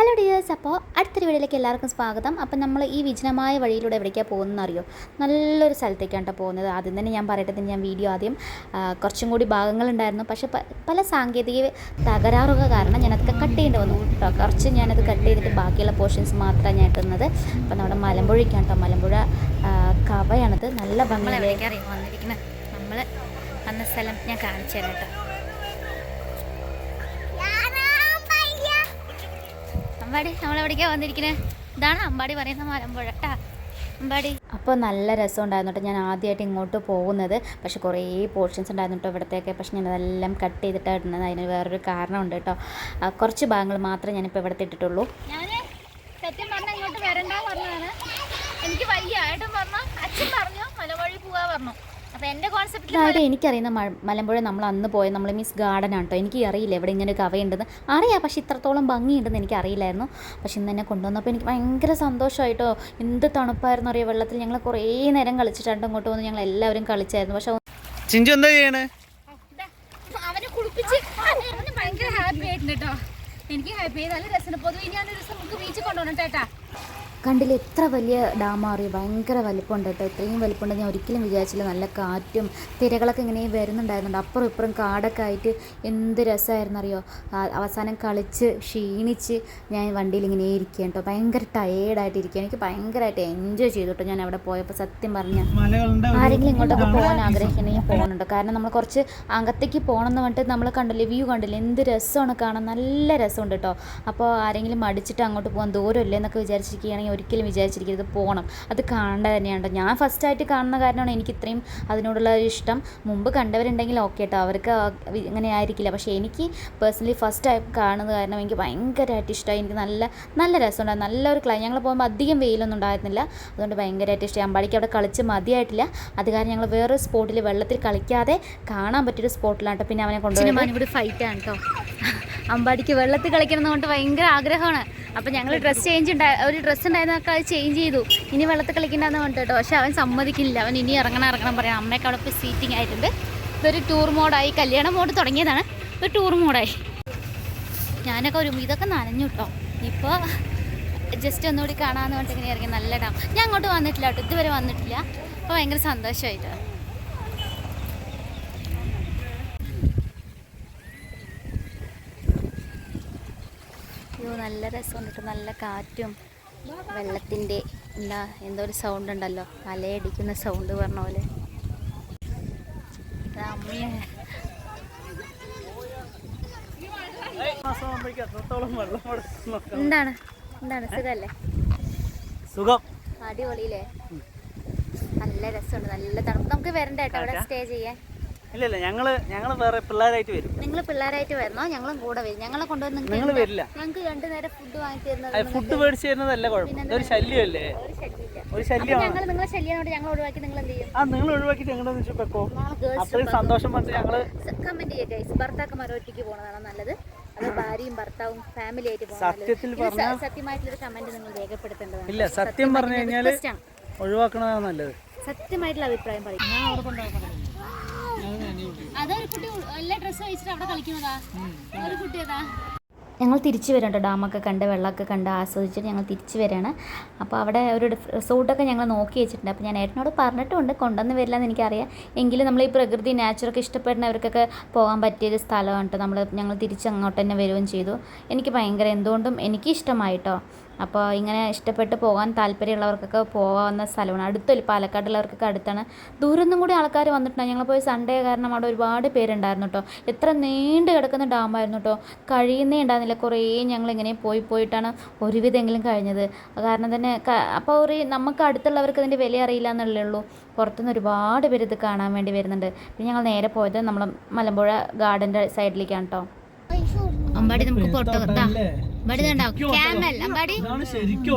Hello dears അപ്പോൾ അടുത്തൊരു വീഡിയോയിലേക്ക് എല്ലാവർക്കും സ്വാഗതം. അപ്പം നമ്മൾ ഈ വിജനമായ വഴിയിലൂടെ എവിടേക്കാണ് പോകുന്നതെന്ന് അറിയോ നല്ലൊരു സ്ഥലത്തേക്കാണ് കേട്ടോ പോകുന്നത്. ആദ്യം തന്നെ ഞാൻ പറയട്ടെ ഞാൻ വീഡിയോ ആദ്യം കുറച്ചും കൂടി ഭാഗങ്ങളുണ്ടായിരുന്നു. പക്ഷേ പല സാങ്കേതിക തകരാറുകൾ കാരണം ഞാനതൊക്കെ കട്ട് ചെയ്യേണ്ടി വന്നു കേട്ടോ. കുറച്ച് ഞാനത് കട്ട് ചെയ്തിട്ട് ബാക്കിയുള്ള പോർഷൻസ് മാത്രമാണ് ഞാൻ ഇട്ടുന്നത് അപ്പം നമ്മുടെ മലമ്പുഴയ്ക്കാണ് കേട്ടോ. മലമ്പുഴ കവയാണത്. നല്ല ഭംഗി നമ്മൾ വന്ന സ്ഥലം ഞാൻ കാണിച്ചു തരാം കേട്ടോ. അമ്പാടി നമ്മളെവിടേക്കാ വന്നിരിക്കുന്നത് ഇതാണ് അമ്പാടി പറയുന്ന മലമ്പുഴ കേട്ടാ അമ്പാടി. അപ്പോൾ നല്ല രസം ഉണ്ടായിരുന്നു കേട്ടോ ഞാൻ ആദ്യമായിട്ട് ഇങ്ങോട്ട് പോകുന്നത്. പക്ഷേ കുറേ പോർഷൻസ് ഉണ്ടായിരുന്നു കേട്ടോ ഇവിടത്തേക്ക്. പക്ഷേ ഞാൻ അതെല്ലാം കട്ട് ചെയ്തിട്ടാണ് ഇടുന്നത്. അതിന് വേറൊരു കാരണമുണ്ട് കേട്ടോ കുറച്ച് ഭാഗങ്ങൾ മാത്രമേ ഞാനിപ്പോൾ ഇവിടുത്തെ ഇട്ടിട്ടുള്ളൂ. ഞാൻ സത്യം പറഞ്ഞാൽ ഇങ്ങോട്ട് വരണ്ട പറഞ്ഞതാണ്. എനിക്ക് വയ്യ. ഏട്ടൻ പറഞ്ഞു അച്ഛൻ പറഞ്ഞു മലവഴി പോവാ പറഞ്ഞു. അതായത് എനിക്കറിയുന്ന മലമ്പുഴ നമ്മൾ അന്ന് പോയത് നമ്മൾ മിസ് ഗാർഡൻ ആണ് കേട്ടോ എനിക്ക് അറിയില്ല എവിടെ ഇങ്ങനെ ഒരു കവയുണ്ടെന്ന്. അറിയാം പക്ഷേ ഇത്രത്തോളം ഭംഗിയുണ്ടെന്ന് എനിക്ക് അറിയില്ലായിരുന്നു പക്ഷെ ഇന്ന് എന്നെ കൊണ്ടുവന്നപ്പോൾ എനിക്ക് ഭയങ്കര സന്തോഷമായിട്ടോ എന്ത് തണുപ്പായിരുന്നു അറിയാം? വെള്ളത്തിൽ ഞങ്ങൾ കുറേ നേരം കളിച്ചിട്ടുണ്ട് അങ്ങോട്ട് വന്ന് ഞങ്ങൾ എല്ലാവരും കളിച്ചായിരുന്നു. പക്ഷെ ചിഞ്ചു എന്താ ചെയ്യണേ? അവനെ കുളിപ്പിച്ച് ഭയങ്കര ഹാപ്പി ആയിട്ടുണ്ട് കേട്ടോ എനിക്ക് ഹാപ്പി ആയി. നല്ല രസമുണ്ട്. പൊതുവെ ഞാനൊരു ദിവസം നമുക്ക് ബീച്ചിൽ കൊണ്ടുപോകണം ചേട്ടാ കണ്ടില്ല എത്ര വലിയ ഡാമാറി ഭയങ്കര വലിപ്പമുണ്ട് കേട്ടോ. ഇത്രയും വലിപ്പമുണ്ട്. ഞാൻ ഒരിക്കലും വിചാരിച്ചില്ല നല്ല കാറ്റും തിരകളൊക്കെ ഇങ്ങനെ വരുന്നുണ്ടായിരുന്നുണ്ട്. അപ്പുറം ഇപ്പുറം കാടൊക്കെ ആയിട്ട് എന്ത് രസമായിരുന്നു അറിയോ അവസാനം കളിച്ച് ക്ഷീണിച്ച് ഞാൻ വണ്ടിയിൽ ഇങ്ങനെ ഇരിക്കുക കേട്ടോ. ഭയങ്കര ടയേർഡായിട്ട് ഇരിക്കുക എനിക്ക് ഭയങ്കരമായിട്ട് എൻജോയ് ചെയ്തു കേട്ടോ ഞാൻ അവിടെ പോയപ്പോൾ സത്യം പറഞ്ഞാൽ ആരെങ്കിലും ഇങ്ങോട്ടൊക്കെ പോകാൻ ആഗ്രഹിക്കുന്നെങ്കിൽ പോകുന്നുണ്ട് കാരണം നമ്മൾ കുറച്ച് അകത്തേക്ക് പോകണം എന്ന് പറഞ്ഞിട്ട് നമ്മൾ കണ്ടില്ലേ വ്യൂ കണ്ടില്ലേ എന്ത് രസമാണ് കാണാൻ. നല്ല രസമുണ്ട് കേട്ടോ. അപ്പോൾ ആരെങ്കിലും മടിച്ചിട്ട് അങ്ങോട്ട് പോകാൻ ദൂരമില്ലേ എന്നൊക്കെ വിചാരിച്ചിരിക്കുകയാണെങ്കിൽ ഒരിക്കലും വിചാരിച്ചിരിക്കരുത്. പോകണം അത് കാണേണ്ട തന്നെയാണ്. ഞാൻ ഫസ്റ്റായിട്ട് കാണുന്ന കാരണമാണ് എനിക്ക് ഇത്രയും അതിനോടുള്ള ഒരു ഇഷ്ടം. മുമ്പ് കണ്ടവരുണ്ടെങ്കിൽ ഓക്കെ കേട്ടോ അവർക്ക് ഇങ്ങനെ ആയിരിക്കില്ല. പക്ഷേ എനിക്ക് പേഴ്സണലി ഫസ്റ്റ് ടൈം കാണുന്നത് കാരണം എനിക്ക് ഭയങ്കരമായിട്ട് ഇഷ്ടമായി എനിക്ക് നല്ല നല്ല രസമുണ്ടായിരുന്നു നല്ലൊരു ക്ലൈ ഞങ്ങൾ പോകുമ്പോൾ അധികം വെയിലൊന്നും ഉണ്ടായിരുന്നില്ല. അതുകൊണ്ട് ഭയങ്കരമായിട്ട് ഇഷ്ടമായി അമ്പാടിക്ക് അവിടെ കളിച്ച് മതിയായിട്ടില്ല. അത് കാരണം ഞങ്ങൾ വേറെ സ്പോട്ടിൽ വെള്ളത്തിൽ കളിക്കാതെ കാണാൻ പറ്റിയൊരു സ്പോട്ടിലാണ് കേട്ടോ. പിന്നെ അവനെ കൊണ്ടുപോയി ഫൈറ്റ് ആണ് കേട്ടോ. അമ്പാടിക്ക് വെള്ളത്തിൽ കളിക്കണം കൊണ്ട് ഭയങ്കര ആഗ്രഹമാണ്. അപ്പം ഞങ്ങൾ ഡ്രസ്സ് ചേഞ്ച് ഉണ്ടായി ഒരു ഡ്രസ്സ് ഉണ്ടായിരുന്നൊക്കെ അത് ചേഞ്ച് ചെയ്തു. ഇനി വെള്ളത്തിൽ കളിക്കണ്ടെന്ന് പറഞ്ഞിട്ട് കേട്ടോ. പക്ഷെ അവൻ സമ്മതിക്കില്ല. അവൻ ഇനി ഇറങ്ങണം ഇറങ്ങണം പറയാം അമ്മയൊക്കെ അവിടെ ഇപ്പോൾ സീറ്റിംഗ് ആയിട്ടുണ്ട്. ഇതൊരു ടൂർ മോഡായി കല്യാണ മോഡ് തുടങ്ങിയതാണ്. ഒരു ടൂർ മോഡായി ഞാനൊക്കെ ഒരു ഇതൊക്കെ നനഞ്ഞു കേട്ടോ. ഇപ്പോൾ ജസ്റ്റ് ഒന്നുകൂടി കാണാമെന്ന് പറഞ്ഞിട്ട് ഇങ്ങനെ ഇറങ്ങി. നല്ല ഡാം. ഞാൻ അങ്ങോട്ട് വന്നിട്ടില്ല കേട്ടോ. ഇതുവരെ വന്നിട്ടില്ല. അപ്പോൾ ഭയങ്കര സന്തോഷമായിട്ട് നല്ല രസമുണ്ട് കേട്ടോ നല്ല കാറ്റും വെള്ളത്തിന്റെ എന്താ എന്തോ ഒരു സൗണ്ട് ഉണ്ടല്ലോ. അലയടിക്കുന്ന സൗണ്ട് പറഞ്ഞ പോലെ. എന്താണ്? എന്താണ്? സുഖല്ലേ? സുഖം. അടിപൊളിയില്ലേ? നല്ല രസമുണ്ട്. നല്ല തണുപ്പ്. നമുക്ക് വരണ്ട കേട്ടോ. അവിടെ സ്റ്റേ ചെയ്യാൻ. ഇല്ല ഇല്ല ഞങ്ങൾ ഞങ്ങൾ വേറെ പിള്ളേരായിട്ട് വരും. നിങ്ങൾ പിള്ളേരായിട്ട് വരണോ ഞങ്ങളും കൂടെ വരും. ഞങ്ങളെ കൊണ്ടുവന്ന് നിങ്ങൾ വരില്ല. ഞങ്ങൾക്ക് രണ്ടു നേരം ഫുഡ് വാങ്ങി തരുന്നത് അത് ഫുഡ് മേടിച്ചു തരുന്നതല്ല കുഴപ്പം. ഇതൊരു ശല്യമല്ലേ ഒരു ശല്യമില്ല. ഒരു ശല്യമാണ്. ഞങ്ങൾ നിങ്ങളെ ശല്യമായിട്ട് ഞങ്ങൾ ഒഴിവാക്കി നിങ്ങൾ എന്ത് ചെയ്യും? ആ നിങ്ങൾ ഒഴിവാക്കിട്ട് ഞങ്ങളെന്ന് വെച്ചാൽ വെക്കോ ഗേൾസ് അത്രയും സന്തോഷം പറഞ്ഞ് ഞങ്ങൾ കമന്റ് ചെയ്യുക ഗൈസ് ഭർത്താക്കന്മാർ ഒറ്റയ്ക്ക് പോണതാണ് നല്ലത്? അത് ഭാര്യയും ഭർത്താവും ഫാമിലി ആയിട്ട് പോകുന്നത് സത്യത്തിൽ ഇത് സ- സത്യമായിട്ടുള്ളൊരു കമന്റ് നിങ്ങൾ രേഖപ്പെടുത്തേണ്ടതാണ്. ഇല്ല സത്യം പറഞ്ഞു കഴിഞ്ഞാൽ Request ആണ്. ഒഴിവാക്കണതാണ് നല്ലത്. സത്യമായിട്ടുള്ള അഭിപ്രായം പറയും. അതൊരു കുട്ടി വെച്ചിട്ട് ഒരു ഞങ്ങൾ തിരിച്ചു വരാം കേട്ടോ. ഡാമൊക്കെ കണ്ട് വെള്ളമൊക്കെ കണ്ട് ആസ്വദിച്ചിട്ട് ഞങ്ങൾ തിരിച്ചു വരികയാണ് അപ്പോൾ അവിടെ ഒരു റിസോർട്ടൊക്കെ ഞങ്ങൾ നോക്കി വെച്ചിട്ടുണ്ട്. അപ്പോൾ ഞാൻ ഏട്ടനോട് പറഞ്ഞിട്ടുണ്ട് കൊണ്ടുവന്ന് വരില്ല എന്ന് എനിക്കറിയാം. എങ്കിലും നമ്മൾ ഈ പ്രകൃതി നാച്ചുറൊക്കെ ഇഷ്ടപ്പെടുന്നവർക്കൊക്കെ പോകാൻ പറ്റിയൊരു സ്ഥലമാണ് കേട്ടോ. നമ്മൾ ഞങ്ങൾ തിരിച്ച് അങ്ങോട്ട് തന്നെ വരികയും ചെയ്തു. എനിക്ക് ഭയങ്കര എന്തുകൊണ്ടും എനിക്ക് അപ്പോൾ ഇങ്ങനെ ഇഷ്ടപ്പെട്ട് പോകാൻ താല്പര്യമുള്ളവർക്കൊക്കെ പോകാവുന്ന സ്ഥലമാണ്. അടുത്തൊരു പാലക്കാടുള്ളവർക്കൊക്കെ അടുത്താണ്. ദൂരൊന്നും കൂടി ആൾക്കാർ വന്നിട്ടുണ്ട് ഞങ്ങൾ പോയി സൺഡേ കാരണം അവിടെ ഒരുപാട് പേരുണ്ടായിരുന്നു കേട്ടോ. എത്ര നീണ്ടു കിടക്കുന്ന ഡാമായിരുന്നു കേട്ടോ. കഴിയുന്നേ ഉണ്ടായിരുന്നില്ല. കുറേ ഞങ്ങൾ ഇങ്ങനെ പോയി പോയിട്ടാണ് ഒരുവിധമെങ്കിലും കഴിഞ്ഞത്. കാരണം തന്നെ അപ്പോൾ ഒരു നമുക്ക് അടുത്തുള്ളവർക്ക് ഇതിന്റെ വില അറിയില്ല എന്നുള്ളേ ഉള്ളൂ. പുറത്തുനിന്ന് ഒരുപാട് പേര് ഇത് കാണാൻ വേണ്ടി വരുന്നുണ്ട്. പിന്നെ ഞങ്ങൾ നേരെ പോയത് നമ്മൾ മലമ്പുഴ ഗാർഡന്റെ സൈഡിലേക്കാണ് കേട്ടോ. അമ്പാടി നമുക്ക് പൊട്ടോ ഫോട്ടോ അമ്പാടി കണ്ടോ? ക്യാമൽ അമ്പാടി?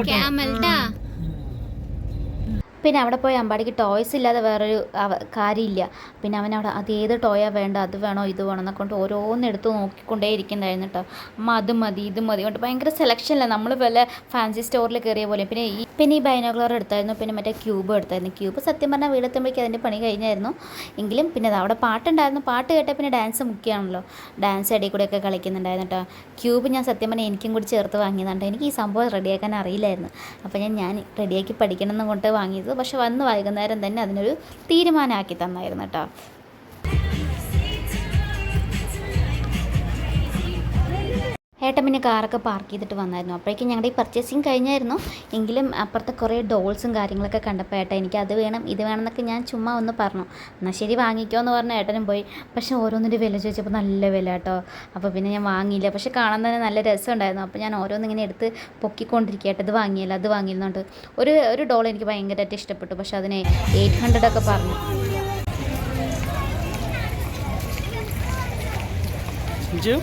ക്യാമൽ ട്ടാ പിന്നെ അവിടെ പോയി അമ്പാടിക്ക് ടോയ്സ് ഇല്ലാതെ വേറൊരു കാര്യമില്ല. പിന്നെ അവൻ അവിടെ അത് ഏത് ടോയാ വേണ്ട? അത് വേണോ? ഇത് വേണോ? എന്നൊക്കെ കൊണ്ട് ഓരോന്ന് എടുത്ത് നോക്കിക്കൊണ്ടേ ഇരിക്കുന്നുണ്ടായിരുന്നു കേട്ടോ അമ്മ അത് മതി ഇത് മതി കൊണ്ട് ഭയങ്കര സെലക്ഷനല്ല നമ്മൾ വല്ല ഫാൻസി സ്റ്റോറിൽ കയറിയ പോലെ. പിന്നെ ഈ പിന്നെ ഈ ബൈനോക്കുലർ എടുത്തായിരുന്നു. പിന്നെ മറ്റേ ക്യൂബ് എടുത്തായിരുന്നു. ക്യൂബ് സത്യം പറഞ്ഞാൽ വീടെത്തുമ്പോഴേക്കും അതിന്റെ പണി കഴിഞ്ഞായിരുന്നു. എങ്കിലും പിന്നെ അവിടെ പാട്ടുണ്ടായിരുന്നു. പാട്ട് കേട്ടാൽ പിന്നെ ഡാൻസ് മുഖ്യമാണല്ലോ ഡാൻസ് ഇടയിൽ കൂടെയൊക്കെ കളിക്കുന്നുണ്ടായിരുന്നു കേട്ടോ ക്യൂബ് ഞാൻ സത്യം പറഞ്ഞാൽ എനിക്കും കൂടി ചേർത്ത് വാങ്ങിയതാണ് എനിക്ക് ഈ സംഭവം റെഡിയാക്കാൻ അറിയില്ലായിരുന്നു. അപ്പോൾ ഞാൻ ഞാൻ റെഡിയാക്കി പഠിക്കണം എന്നും കൊണ്ട് വാങ്ങിയത് പക്ഷെ വന്ന് വൈകുന്നേരം തന്നെ അതിനൊരു തീരുമാനമാക്കി തന്നായിരുന്നു കേട്ടോ. ഏട്ടൻ പിന്നെ കാറൊക്കെ പാർക്ക് ചെയ്തിട്ട് വന്നായിരുന്നു. അപ്പോഴേക്കും ഞങ്ങളുടെ ഈ പർച്ചേസിങ് കഴിഞ്ഞായിരുന്നു. എങ്കിലും അപ്പുറത്തെ കുറേ ഡോൾസും കാര്യങ്ങളൊക്കെ കണ്ടപ്പോൾ ഏട്ടൻ എനിക്ക് അത് വേണം ഇത് വേണം എന്നൊക്കെ ഞാൻ ചുമ്മാ ഒന്ന് പറഞ്ഞു. എന്നാൽ ശരി വാങ്ങിക്കോ എന്ന് പറഞ്ഞ ഏട്ടനും പോയി. പക്ഷേ ഓരോന്നിന്റെ വില ചോദിച്ചപ്പോൾ നല്ല വില കേട്ടോ അപ്പോൾ പിന്നെ ഞാൻ വാങ്ങിയില്ല. പക്ഷെ കാണാൻ തന്നെ നല്ല രസമുണ്ടായിരുന്നു. അപ്പോൾ ഞാൻ ഓരോന്നിങ്ങനെ എടുത്ത് പൊക്കിക്കൊണ്ടിരിക്കുക ഏട്ടത് വാങ്ങിയില്ല അത് വാങ്ങിയിരുന്നുണ്ട് ഒരു ഒരു ഡോൾ എനിക്ക് ഭയങ്കരമായിട്ട് ഇഷ്ടപ്പെട്ടു. പക്ഷേ അതിനെ എയ്റ്റ് ഹൺഡ്രഡ് ഒക്കെ പറഞ്ഞു. ഇഞ്ചു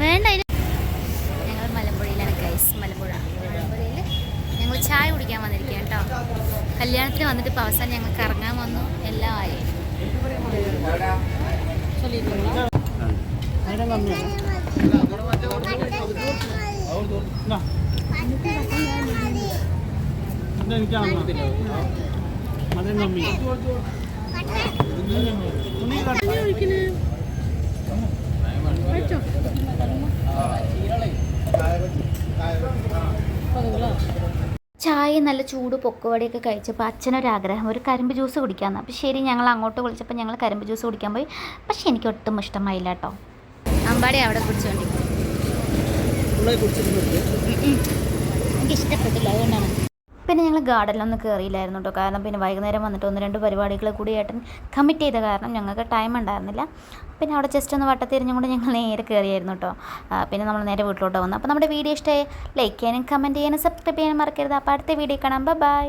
വേണ്ട ഞങ്ങൾ മലമ്പുഴയിലാണ് ഗൈസ് മലമ്പുഴ. മലമ്പുഴയിൽ ഞങ്ങൾ ചായ കുടിക്കാൻ വന്നിരിക്കുകയാണ് കേട്ടോ. കല്യാണത്തിന് വന്നിട്ട് ഇപ്പോൾ അവസാനം ഞങ്ങൾ കറങ്ങാൻ വന്നു. എല്ലാം ആയി. അതിനെ കമ്മിയാണ് എന്നാ. ഇത് എനിക്കാണ് അതിന് കമ്മി ഉണ്ണി കട്ട്- ചായ നല്ല ചൂട് പൊക്കുവടിയൊക്കെ കഴിച്ചപ്പോൾ അച്ഛനൊരാഗ്രഹം ഒരു കരിമ്പ് ജ്യൂസ് കുടിക്കാമെന്ന് അപ്പോൾ ശരി ഞങ്ങൾ അങ്ങോട്ട് വിളിച്ചപ്പോൾ ഞങ്ങൾ കരിമ്പ് ജ്യൂസ് കുടിക്കാൻ പോയി. പക്ഷെ എനിക്ക് ഒട്ടും ഇഷ്ടമായില്ല കേട്ടോ. അമ്പാടി അവിടെ കുടിച്ചിട്ടുണ്ട് എനിക്ക് ഇഷ്ടപ്പെട്ടില്ല അതുകൊണ്ടാണ്. പിന്നെ ഞങ്ങൾ ഗാർഡനിലൊന്നും കയറിയില്ലായിരുന്നു കേട്ടോ. കാരണം പിന്നെ വൈകുന്നേരം വന്നിട്ട് ഒന്ന് രണ്ട് പരിപാടികൾ കൂടി ഏട്ടൻ കമ്മിറ്റ് ചെയ്ത കാരണം ഞങ്ങൾക്ക് ടൈം ഉണ്ടായിരുന്നില്ല. പിന്നെ അവിടെ ജസ്റ്റ് ഒന്ന് വട്ടത്തിരിഞ്ഞും കൊണ്ട് ഞങ്ങൾ നേരെ കയറിയായിരുന്നു കേട്ടോ. പിന്നെ നമ്മൾ നേരെ വീട്ടിലോട്ട് വന്നു. അപ്പോൾ നമ്മുടെ വീഡിയോ ഇഷ്ടമായി ലൈക്ക് ചെയ്യാനും കമന്റ് ചെയ്യാനും സബ്സ്ക്രൈബ് ചെയ്യാനും മറക്കരുത്. അപ്പോൾ അടുത്ത വീഡിയോ കാണാം. ബൈ